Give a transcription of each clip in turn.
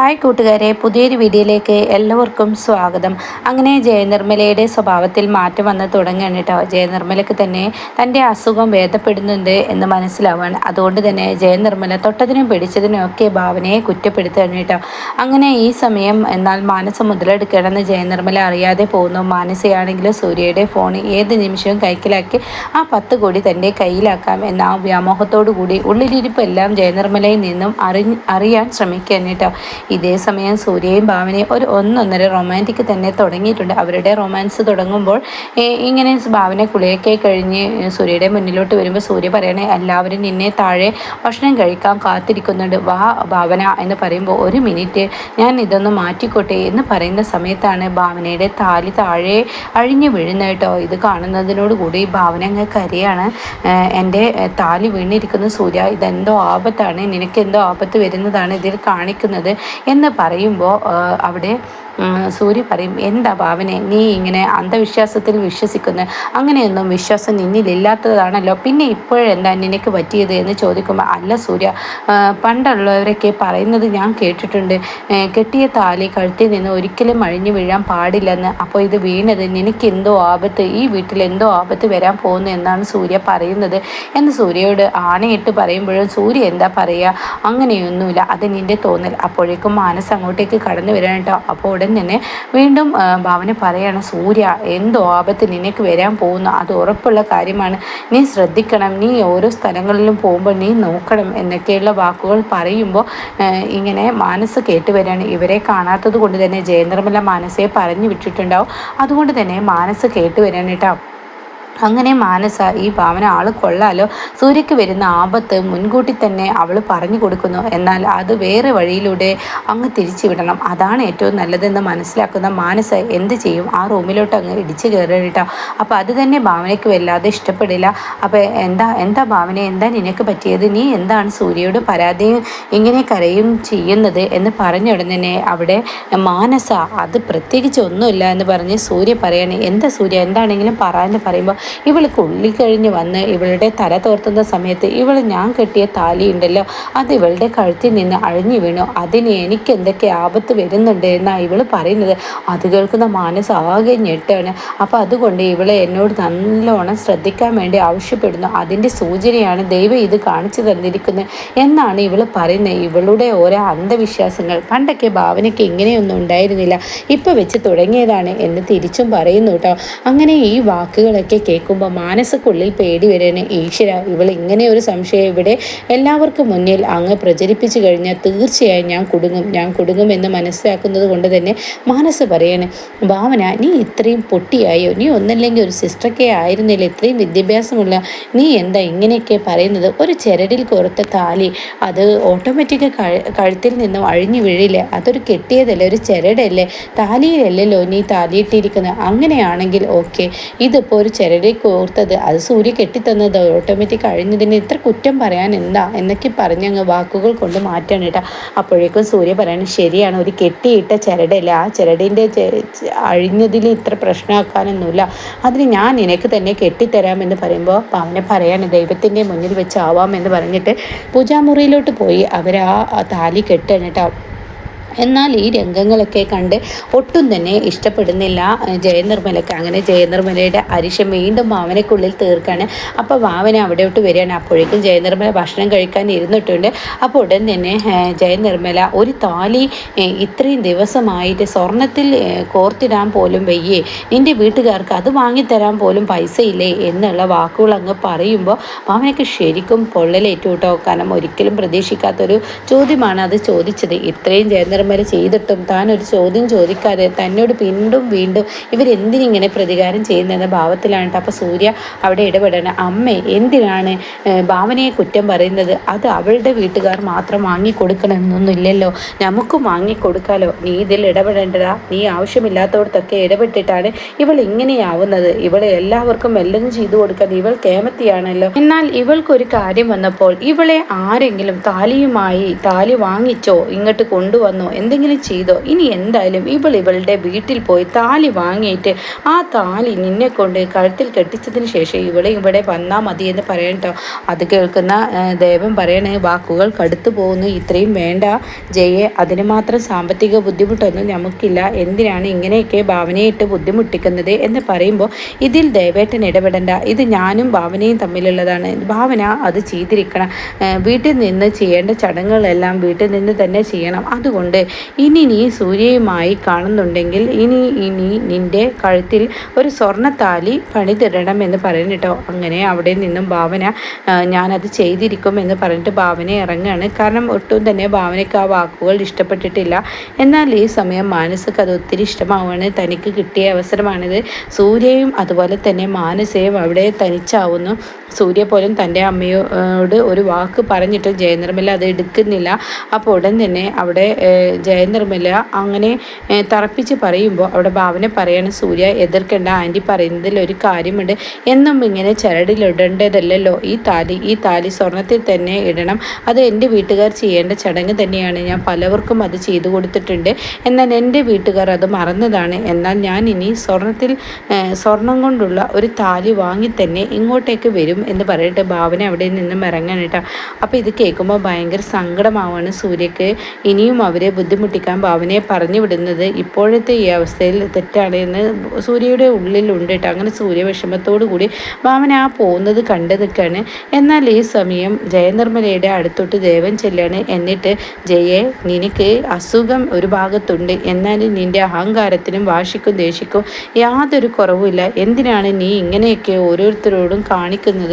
Hi കൂട്ടുകാരെ പുതിയൊരു വീഡിയോയിലേക്ക് എല്ലാവർക്കും സ്വാഗതം. അങ്ങനെ ജയനിർമ്മലയുടെ സ്വഭാവത്തിൽ മാറ്റം വന്ന് തുടങ്ങുകയാണ് കേട്ടോ ജയനിർമ്മലയ്ക്ക് തന്നെ തന്റെ അസുഖം ഭേദപ്പെടുന്നുണ്ട് എന്ന് മനസ്സിലാവാണ്. അതുകൊണ്ട് തന്നെ ജയനിർമ്മല തൊട്ടതിനും പിടിച്ചതിനും ഒക്കെ ഭാവനയെ കുറ്റപ്പെടുത്തുകയാണ് കേട്ടോ അങ്ങനെ ഈ സമയം എന്നാൽ മാനസ മുതലെടുക്കണമെന്ന് ജയനിർമ്മല അറിയാതെ പോകുന്നു. മാനസയാണെങ്കിൽ സൂര്യയുടെ ഫോൺ ഏത് നിമിഷവും കൈക്കലാക്കി ആ പത്ത് കോടി തന്റെ കയ്യിലാക്കാം എന്ന ആ വ്യാമോഹത്തോടു കൂടി ഉള്ളിലിരിപ്പെല്ലാം ജയനിർമ്മലയിൽ നിന്നും അറി അറിയാൻ ശ്രമിക്കുകയാണ് കേട്ടോ ഇതേ സമയം സൂര്യയും ഭാവനയും ഒരു ഒന്നൊന്നര റൊമാന്റിക് തന്നെ തുടങ്ങിയിട്ടുണ്ട്. അവരുടെ റൊമാൻസ് തുടങ്ങുമ്പോൾ ഇങ്ങനെ ഭാവന കുളിയൊക്കെ കഴിഞ്ഞ് സൂര്യയുടെ മുന്നിലോട്ട് വരുമ്പോൾ സൂര്യ പറയണേ എല്ലാവരും നിന്നെ താഴെ ഭക്ഷണം കഴിക്കാൻ കാത്തിരിക്കുന്നുണ്ട്. വാ ഭാവന എന്ന് പറയുമ്പോൾ ഒരു മിനിറ്റ് ഞാൻ ഇതൊന്ന് മാറ്റിക്കോട്ടെ എന്ന് പറയുന്ന സമയത്താണ് ഭാവനയുടെ താലി താഴെ അഴിഞ്ഞു വീഴുന്നത് കേട്ടോ. ഇത് കാണുന്നതിനോടുകൂടി ഭാവന അങ്ങ് കരയാണ്. എന്റെ താലി വീണിരിക്കുന്ന സൂര്യ. ഇതെന്തോ ആപത്താണ്. നിനക്ക് എന്തോ ആപത്ത് വരുന്നതാണ് ഇതിൽ കാണിക്കുന്നത്. എന്ന് പറയുമ്പോൾ അവിടെ സൂര്യ പറയും എന്താ ഭാവനെ നീ ഇങ്ങനെ അന്ധവിശ്വാസത്തിൽ വിശ്വസിക്കുന്നത് അങ്ങനെയൊന്നും വിശ്വാസം നിന്നിലില്ലാത്തതാണല്ലോ. പിന്നെ ഇപ്പോഴെന്താ നിനക്ക് പറ്റിയത്? എന്ന് ചോദിക്കുമ്പോൾ അല്ല സൂര്യ പണ്ടുള്ളവരൊക്കെ പറയുന്നത് ഞാൻ കേട്ടിട്ടുണ്ട്. കെട്ടിയ താലി കഴുത്തിൽ നിന്ന് ഒരിക്കലും അഴിഞ്ഞു വീഴാൻ പാടില്ലെന്ന്. അപ്പോൾ ഇത് വീണത് നിനക്ക് എന്തോ ആപത്ത് ഈ വീട്ടിൽ എന്തോ ആപത്ത് വരാൻ പോകുന്നു എന്നാണ് സൂര്യ പറയുന്നത്. എന്ന് സൂര്യയോട് ആണയിട്ട് പറയുമ്പോഴും സൂര്യ എന്താ പറയുക അങ്ങനെയൊന്നുമില്ല. അത് നിന്റെ തോന്നൽ. അപ്പോഴേക്കും മാനസ് അങ്ങോട്ടേക്ക് കടന്നു വരാൻ അപ്പോൾ ഉടൻ ഉടൻ തന്നെ വീണ്ടും ഭാവന പറയാണ് സൂര്യ എന്തോ ആപത്ത് നിനക്ക് വരാൻ പോകുന്നു. അത് ഉറപ്പുള്ള കാര്യമാണ്. നീ ശ്രദ്ധിക്കണം. നീ ഓരോ സ്ഥലങ്ങളിലും പോകുമ്പോൾ നീ നോക്കണം എന്നൊക്കെയുള്ള വാക്കുകൾ പറയുമ്പോൾ ഇങ്ങനെ മനസ്സ് കേട്ട് വരികയാണ്. ഇവരെ കാണാത്തത് കൊണ്ട് തന്നെ ജയനിർമ്മല മാനസയെ പറഞ്ഞു വിട്ടിട്ടുണ്ടാവും. അതുകൊണ്ട് തന്നെ മനസ്സ് കേട്ട് വരികയാണ് കേട്ടോ. അങ്ങനെ മാനസ ഈ ഭാവന ആൾ കൊള്ളാലോ. സൂര്യക്ക് വരുന്ന ആപത്ത് മുൻകൂട്ടി തന്നെ അവൾ പറഞ്ഞു കൊടുക്കുന്നു. എന്നാൽ അത് വേറെ വഴിയിലൂടെ അങ്ങ് തിരിച്ചു വിടണം. അതാണ് ഏറ്റവും നല്ലതെന്ന് മനസ്സിലാക്കുന്ന മാനസ എന്ത് ചെയ്യും? ആ റൂമിലോട്ട് അങ്ങ് ഇടിച്ചു കയറിയിട്ടോ അപ്പോൾ അത് തന്നെ ഭാവനയ്ക്ക് വല്ലാതെ ഇഷ്ടപ്പെടില്ല. അപ്പോൾ എന്താ എന്താ ഭാവന? എന്താ നിനക്ക് പറ്റിയത്? നീ എന്താണ് സൂര്യയോട് പരാതിയും ഇങ്ങനെ കരയും ചെയ്യുന്നത് എന്ന് പറഞ്ഞ ഉടനെ അവിടെ മാനസ അത് പ്രത്യേകിച്ച് ഒന്നുമില്ല എന്ന് പറഞ്ഞ് സൂര്യ പറയണേ. എന്താ സൂര്യ? എന്താണെങ്കിലും പറയുമ്പോൾ ഇവൾക്ക് ഉള്ളിക്കഴിഞ്ഞ് വന്ന് ഇവളുടെ തല തോർത്തുന്ന സമയത്ത് ഇവൾ ഞാൻ കെട്ടിയ താലി ഉണ്ടല്ലോ അത് ഇവളുടെ കഴുത്തിൽ നിന്ന് അഴിഞ്ഞു വീണു. അതിന് എനിക്ക് എന്തൊക്കെ ആപത്ത് വരുന്നുണ്ട് എന്നാണ് ഇവൾ പറയുന്നത്. അത് കേൾക്കുന്ന മാനസ് ആകെ ഞെട്ടാണ്. അപ്പോൾ അതുകൊണ്ട് ഇവളെ എന്നോട് നല്ലോണം ശ്രദ്ധിക്കാൻ വേണ്ടി ആവശ്യപ്പെടുന്നു. അതിന്റെ സൂചനയാണ് ദൈവം ഇത് കാണിച്ചു തന്നിരിക്കുന്നത് എന്നാണ് ഇവൾ പറയുന്നത്. ഇവളുടെ ഓരോ അന്ധവിശ്വാസങ്ങൾ പണ്ടൊക്കെ ഭാവനയ്ക്ക് ഇങ്ങനെയൊന്നും ഉണ്ടായിരുന്നില്ല. ഇപ്പോൾ വെച്ച് തുടങ്ങിയതാണ് എന്ന് തിരിച്ചും പറയുന്നു കേട്ടോ. അങ്ങനെ ഈ വാക്കുകളൊക്കെ കേൾക്കുമ്പോൾ മാനസക്കുള്ളിൽ പേടി വരുന്ന ഈശ്വര ഇവൾ ഇങ്ങനെ ഒരു സംശയം ഇവിടെ എല്ലാവർക്കും മുന്നിൽ അങ്ങ് പ്രചരിപ്പിച്ചു കഴിഞ്ഞാൽ തീർച്ചയായും ഞാൻ കുടുങ്ങും ഞാൻ കുടുങ്ങും എന്ന് മനസ്സിലാക്കുന്നത് കൊണ്ട് തന്നെ മാനസ് പറയാണ് ഭാവന നീ ഇത്രയും പൊട്ടിയായോ? നീ ഒന്നല്ലെങ്കിൽ ഒരു സിസ്റ്ററൊക്കെ ആയിരുന്നില്ല? ഇത്രയും വിദ്യാഭ്യാസമുള്ള നീ എന്താ ഇങ്ങനെയൊക്കെ പറയുന്നത്? ഒരു ചെരടിൽ കുറത്ത താലി അത് ഓട്ടോമാറ്റിക് കഴുത്തിൽ നിന്നും അഴിഞ്ഞു വീഴില്ലേ? അതൊരു കെട്ടിയതല്ലേ? ഒരു ചെരടല്ലേ? താലിയിലല്ലല്ലോ നീ താലിയിട്ടിരിക്കുന്നത്. അങ്ങനെയാണെങ്കിൽ ഓക്കെ ഇതിപ്പോൾ ഒരു ചെരടി കോർത്തത് അത് സൂര്യ കെട്ടിത്തന്നത് ഓട്ടോമാറ്റിക് കഴിഞ്ഞതിന് ഇത്ര കുറ്റം പറയാൻ എന്താ? എന്നൊക്കെ പറഞ്ഞ് അങ്ങ് വാക്കുകൾ കൊണ്ട് മാറ്റാണ് കേട്ടോ. അപ്പോഴേക്കും സൂര്യ പറയണം ശരിയാണ് ഒരു കെട്ടിയിട്ട ചിരടല്ലേ? ആ ചിരടിന്റെ അഴിഞ്ഞതിൽ ഇത്ര പ്രശ്നമാക്കാനൊന്നുമില്ല. അതിന് ഞാൻ നിനക്ക് തന്നെ കെട്ടിത്തരാമെന്ന് പറയുമ്പോൾ അവനെ പറയാണ് ദൈവത്തിന്റെ മുന്നിൽ വെച്ചാവാം എന്ന് പറഞ്ഞിട്ട് പൂജാമുറിയിലോട്ട് പോയി. അവർ ആ താലി കെട്ടാണ് കേട്ടോ. എന്നാൽ ഈ രംഗങ്ങളൊക്കെ കണ്ട് ഒട്ടും തന്നെ ഇഷ്ടപ്പെടുന്നില്ല ജയനിർമ്മലക്ക്. അങ്ങനെ ജയനിർമ്മലയുടെ അരിശം വീണ്ടും വാവനക്കുള്ളിൽ തീർക്കാണ്. അപ്പോൾ വാവന അവിടെയോട്ട് വരികയാണ്. അപ്പോഴേക്കും ജയനിർമ്മല ഭക്ഷണം കഴിക്കാൻ ഇരുന്നിട്ടുണ്ട്. അപ്പോൾ ഉടൻ തന്നെ ജയനിർമ്മല ഒരു താലി ഇത്രയും ദിവസമായിട്ട് സ്വർണത്തിൽ കോർത്തിടാൻ പോലും വയ്യേ. നിന്റെ വീട്ടുകാർക്ക് അത് വാങ്ങിത്തരാൻ പോലും പൈസ ഇല്ലേ എന്നുള്ള വാക്കുകൾ അങ്ങ് പറയുമ്പോൾ വാവനക്ക് ശരിക്കും പൊള്ളലേറ്റു കേട്ടോ. കാരണം ഒരിക്കലും പ്രതീക്ഷിക്കാത്തൊരു ചോദ്യമാണ് അത് ചോദിച്ചത്. ഇത്രയും ജയനിർമ്മല വരെ ചെയ്തിട്ടും താൻ ഒരു ചോദ്യം ചോദിക്കാതെ തന്നോട് വീണ്ടും വീണ്ടും ഇവരെന്തിനിങ്ങനെ പ്രതികാരം ചെയ്യുന്നതെന്ന ഭാവത്തിലാണ്. അപ്പോൾ സൂര്യ അവിടെ ഇടപെടണം. അമ്മ എന്തിനാണ് ഭാവനയെ കുറ്റം പറയുന്നത്? അത് അവളുടെ വീട്ടുകാർ മാത്രം വാങ്ങിക്കൊടുക്കണമെന്നൊന്നുമില്ലല്ലോ നമുക്കും വാങ്ങിക്കൊടുക്കാലോ. നീ ഇതിൽ ഇടപെടേണ്ടതാ നീ ആവശ്യമില്ലാത്തവർക്കൊക്കെ ഇടപെട്ടിട്ടാണ് ഇവൾ ഇങ്ങനെയാവുന്നത്. ഇവൾ എല്ലാവർക്കും എല്ലാം ചെയ്തു കൊടുക്കാൻ ഇവൾ കേമത്തിയാണല്ലോ. എന്നാൽ ഇവൾക്കൊരു കാര്യം വന്നപ്പോൾ ഇവളെ ആരെങ്കിലും താലിയുമായി താലി വാങ്ങിച്ചോ ഇങ്ങോട്ട് കൊണ്ടുവന്നോ? എന്തെങ്കിലും ചെയ്തോ? ഇനി എന്തായാലും ഇവൾ ഇവളുടെ വീട്ടിൽ പോയി താലി വാങ്ങിയിട്ട് ആ താലി നിന്നെ കൊണ്ട് കഴുത്തിൽ കെട്ടിച്ചതിന് ശേഷം ഇവളെ ഇവിടെ വന്നാൽ മതി എന്ന് പറയണ്ടോ അത് കേൾക്കുന്ന ദേവം പറയണേ വാക്കുകൾ കടുത്തു പോകുന്നു. ഇത്രയും വേണ്ട ജയെ അതിന് മാത്രം സാമ്പത്തിക ബുദ്ധിമുട്ടൊന്നും നമുക്കില്ല. എന്തിനാണ് ഇങ്ങനെയൊക്കെ ഭാവനയിട്ട് ബുദ്ധിമുട്ടിക്കുന്നത് എന്ന് പറയുമ്പോൾ ഇതിൽ ദേവേട്ടൻ ഇടപെടണ്ട. ഇത് ഞാനും ഭാവനയും തമ്മിലുള്ളതാണ്. ഭാവന അത് ചെയ്തിരിക്കണം. വീട്ടിൽ നിന്ന് ചെയ്യേണ്ട ചടങ്ങുകളെല്ലാം വീട്ടിൽ നിന്ന് തന്നെ ചെയ്യണം. അതുകൊണ്ട് ഇനി നീ സൂര്യയുമായി കാണുന്നുണ്ടെങ്കിൽ ഇനി ഇനി നിന്റെ കഴുത്തിൽ ഒരു സ്വർണത്താലി പണിതിടണം എന്ന് പറയുന്നിട്ടോ അങ്ങനെ അവിടെ നിന്നും ഭാവന ഞാനത് ചെയ്തിരിക്കും എന്ന് പറഞ്ഞിട്ട് ഭാവന ഇറങ്ങുകയാണ് കാരണം ഒട്ടും തന്നെ ഭാവനയ്ക്ക് ആ വാക്കുകൾ ഇഷ്ടപ്പെട്ടിട്ടില്ല. എന്നാൽ ഈ സമയം മാനസക്ക് അത് ഒത്തിരി ഇഷ്ടമാവുകയാണ്. തനിക്ക് കിട്ടിയ അവസരമാണിത്. സൂര്യയും അതുപോലെ തന്നെ മാനസയും അവിടെ തനിച്ചാവുന്നു. സൂര്യ പോലും തന്റെ അമ്മയോട് ഒരു വാക്ക് പറഞ്ഞിട്ട് ജയനിർമ്മല അത് എടുക്കുന്നില്ല. അപ്പോൾ ഉടൻ തന്നെ അവിടെ ജയനിർമ്മല അങ്ങനെ തറപ്പിച്ച് പറയുമ്പോൾ അവിടെ ഭാവന പറയാണ് സൂര്യ എതിർക്കേണ്ട ആന്റി പറയുന്നതിൽ ഒരു കാര്യമുണ്ട്. എന്നും ഇങ്ങനെ ചരടിലിടേണ്ടതല്ലല്ലോ. ഈ താലി ഈ താലി സ്വർണത്തിൽ തന്നെ ഇടണം. അത് എന്റെ വീട്ടുകാർ ചെയ്യേണ്ട ചടങ്ങ് തന്നെയാണ്. ഞാൻ പലവർക്കും അത് ചെയ്തു കൊടുത്തിട്ടുണ്ട്. എന്നാൽ എന്റെ വീട്ടുകാർ അത് മറന്നതാണ്. എന്നാൽ ഞാൻ ഇനി സ്വർണത്തിൽ സ്വർണം കൊണ്ടുള്ള ഒരു താലി വാങ്ങി തന്നെ ഇങ്ങോട്ടേക്ക് വരും എന്ന് പറഞ്ഞിട്ട് ഭാവന അവിടെ നിന്നും ഇറങ്ങാൻ കേട്ടോ. അപ്പോൾ ഇത് കേൾക്കുമ്പോൾ ഭയങ്കര സങ്കടമാവാണ് സൂര്യക്ക്. ഇനിയും അവരെ ബുദ്ധിമുട്ടിക്കാൻ ഭാവനയെ പറഞ്ഞു വിടുന്നത് ഇപ്പോഴത്തെ ഈ അവസ്ഥയിൽ തെറ്റാണ് എന്ന് സൂര്യയുടെ ഉള്ളിലുണ്ട് കേട്ടോ. അങ്ങനെ സൂര്യ വിഷമത്തോടു കൂടി ഭാവന ആ പോകുന്നത് കണ്ടു നിൽക്കുകയാണ് എന്നാൽ ഈ സമയം ജയനിർമ്മലയുടെ അടുത്തോട്ട് ദേവൻ ചെല്ലാണ്. എന്നിട്ട് ജയെ നിനക്ക് അസുഖം ഒരു ഭാഗത്തുണ്ട്. എന്നാൽ നിന്റെ അഹങ്കാരത്തിനും വാശിക്കും ദേഷിക്കും യാതൊരു കുറവുമില്ല. എന്തിനാണ് നീ ഇങ്ങനെയൊക്കെ ഓരോരുത്തരോടും കാണിക്കുന്നത്?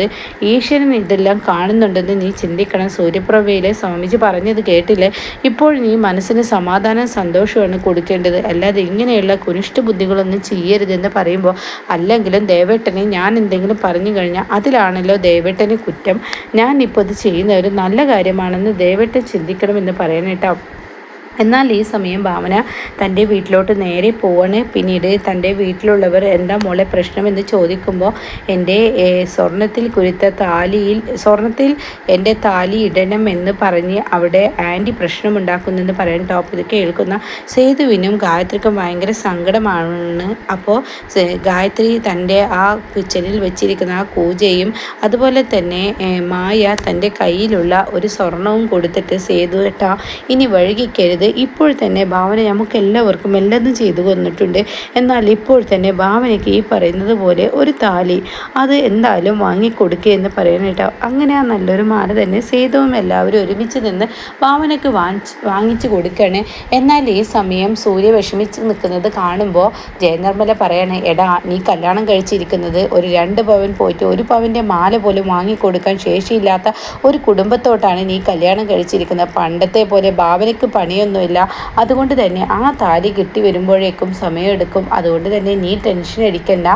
ഈശ്വരൻ ഇതെല്ലാം കാണുന്നുണ്ടെന്ന് നീ ചിന്തിക്കണം. സൂര്യപ്രഭയിലെ സ്വാമിജി പറഞ്ഞത് കേട്ടില്ലേ? ഇപ്പോൾ നീ മനസ്സിന് സമാധാനം സന്തോഷമാണ് കൊടുക്കേണ്ടത്. അല്ലാതെ ഇങ്ങനെയുള്ള കുനിഷ്ഠ ബുദ്ധികളൊന്നും ചെയ്യരുതെന്ന് പറയുമ്പോൾ അല്ലെങ്കിലും ദേവേട്ടനെ ഞാൻ എന്തെങ്കിലും പറഞ്ഞു കഴിഞ്ഞാൽ അതിലാണല്ലോ ദേവേട്ടന് കുറ്റം. ഞാൻ ഇപ്പോൾ ഇത് ചെയ്യുന്ന ഒരു നല്ല കാര്യമാണെന്ന് ദേവേട്ടൻ ചിന്തിക്കണമെന്ന് പറയണേട്ടോ. എന്നാൽ ഈ സമയം ഭാവന തന്റെ വീട്ടിലോട്ട് നേരെ പോവാണ്. പിന്നീട് തന്റെ വീട്ടിലുള്ളവർ എന്താ മോളെ പ്രശ്നമെന്ന് ചോദിക്കുമ്പോൾ എന്റെ സ്വർണത്തിൽ കുരുത്ത താലിയിൽ സ്വർണത്തിൽ എന്റെ താലി ഇടണം എന്ന് പറഞ്ഞ് അവിടെ ആന്റി പ്രശ്നമുണ്ടാക്കുന്നെന്ന് പറയാൻ ടോപ്പ് ഇത് കേൾക്കുന്ന സേതുവിനും ഗായത്രിക്കും ഭയങ്കര സങ്കടമാണ് അപ്പോൾ ഗായത്രി തന്റെ ആ കിച്ചണിൽ വെച്ചിരിക്കുന്ന ആ കൂജയും അതുപോലെ തന്നെ മായ തന്റെ കയ്യിലുള്ള ഒരു സ്വർണവും കൊടുത്തിട്ട് സേതു ഇനി വഴുകിക്കരുത്. ഇപ്പോൾ തന്നെ ഭാവന നമുക്ക് എല്ലാവർക്കും എല്ലാതും ചെയ്തു കൊന്നിട്ടുണ്ട് എന്നാൽ ഇപ്പോൾ തന്നെ ഭാവനയ്ക്ക് ഈ പറയുന്നത് പോലെ ഒരു താലി അത് എന്തായാലും വാങ്ങിക്കൊടുക്കുക എന്ന് പറയാനായിട്ടോ അങ്ങനെ ആ നല്ലൊരു മാല തന്നെ സേതുവും എല്ലാവരും ഒരുമിച്ച് നിന്ന് ഭാവനയ്ക്ക് വാങ്ങിച്ച് വാങ്ങിച്ചു കൊടുക്കുകയാണ് എന്നാൽ ഈ സമയം സൂര്യ വിഷമിച്ച് നിൽക്കുന്നത് കാണുമ്പോൾ ജയനിർമ്മല പറയണേ എടാ നീ കല്യാണം കഴിച്ചിരിക്കുന്നത് ഒരു രണ്ട് പവൻ പോയിട്ട് ഒരു പവന്റെ മാല പോലും വാങ്ങിക്കൊടുക്കാൻ ശേഷിയില്ലാത്ത ഒരു കുടുംബത്തോട്ടാണ് നീ കല്യാണം കഴിച്ചിരിക്കുന്നത്. പണ്ടത്തെ പോലെ ഭാവനയ്ക്ക് പണിയൊന്നും ഒന്നുമില്ല. അതുകൊണ്ട് തന്നെ ആ താലി കിട്ടി വരുമ്പോഴേക്കും സമയമെടുക്കും. അതുകൊണ്ട് തന്നെ നീ ടെൻഷൻ അടിക്കണ്ട.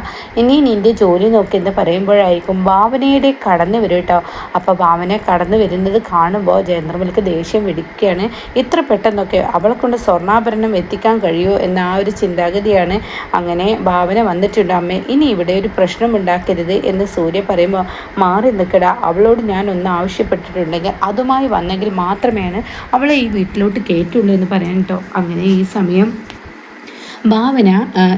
ഇനി നിന്റെ ജോലി നോക്കിയെന്ന് പറയുമ്പോഴായിരിക്കും ഭാവനയുടെ കടന്നു വരും കേട്ടോ. അപ്പോൾ ഭാവന കടന്നു വരുന്നത് കാണുമ്പോൾ ജയന്ദ്രമലക്ക് ദേഷ്യം പിടിക്കുകയാണ്. ഇത്ര പെട്ടെന്നൊക്കെ അവളെക്കൊണ്ട് സ്വർണാഭരണം എത്തിക്കാൻ കഴിയുമോ എന്ന ആ ഒരു ചിന്താഗതിയാണ് അങ്ങനെ ഭാവന വന്നിട്ടുണ്ട്. അമ്മേ ഇനി ഇവിടെ ഒരു പ്രശ്നം ഉണ്ടാക്കരുത് എന്ന് സൂര്യ പറയുമ്പോൾ മാറി നിൽക്കട. അവളോട് ഞാൻ ഒന്ന് ആവശ്യപ്പെട്ടിട്ടുണ്ടെങ്കിൽ അതുമായി വന്നെങ്കിൽ മാത്രമേ അവളെ ഈ വീട്ടിലോട്ട് കയറ്റുള്ളൂ എന്ന് പറയാൻ കേട്ടോ അങ്ങനെ ഈ സമയം ഭാവന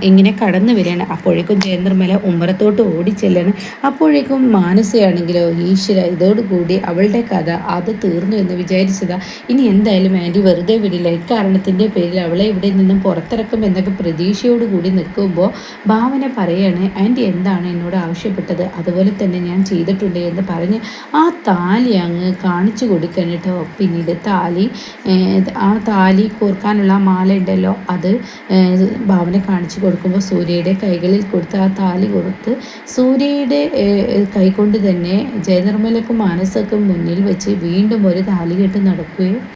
ഇങ്ങനെ കടന്നു വരികയാണ്. അപ്പോഴേക്കും ജയനിർമ്മല ഉമ്മറത്തോട്ട് ഓടിച്ചെല്ലാണ്. അപ്പോഴേക്കും മാനസയാണെങ്കിലോ ഈശ്വര ഇതോടുകൂടി അവളുടെ കഥ അത് തീർന്നു എന്ന് വിചാരിച്ചതാ. ഇനി എന്തായാലും ആന്റി വെറുതെ വിടില്ല. ഇക്കാരണത്തിന്റെ പേരിൽ അവളെ ഇവിടെ നിന്നും പുറത്തിറക്കും എന്നൊക്കെ പ്രതീക്ഷയോട് കൂടി നിൽക്കുമ്പോൾ ഭാവന പറയാണ് ആന്റി എന്താണ് എന്നോട് ആവശ്യപ്പെട്ടത്? അതുപോലെ തന്നെ ഞാൻ ചെയ്തിട്ടുണ്ട് എന്ന് പറഞ്ഞ് ആ താലി അങ്ങ് കാണിച്ചു കൊടുക്കണം കേട്ടോ. പിന്നീട് താലി ആ താലി കോർക്കാനുള്ള മാല ഉണ്ടല്ലോ അത് ഭാവന കാണിച്ചു കൊടുക്കുമ്പോൾ സൂര്യയുടെ കൈകളിൽ കൊടുത്ത് ആ താലി കൊടുത്ത് സൂര്യയുടെ കൈകൊണ്ട് തന്നെ ജയനിർമ്മലക്കും മാനസക്കും മുന്നിൽ വെച്ച് വീണ്ടും ഒരു താലി കെട്ട് നടക്കുകയും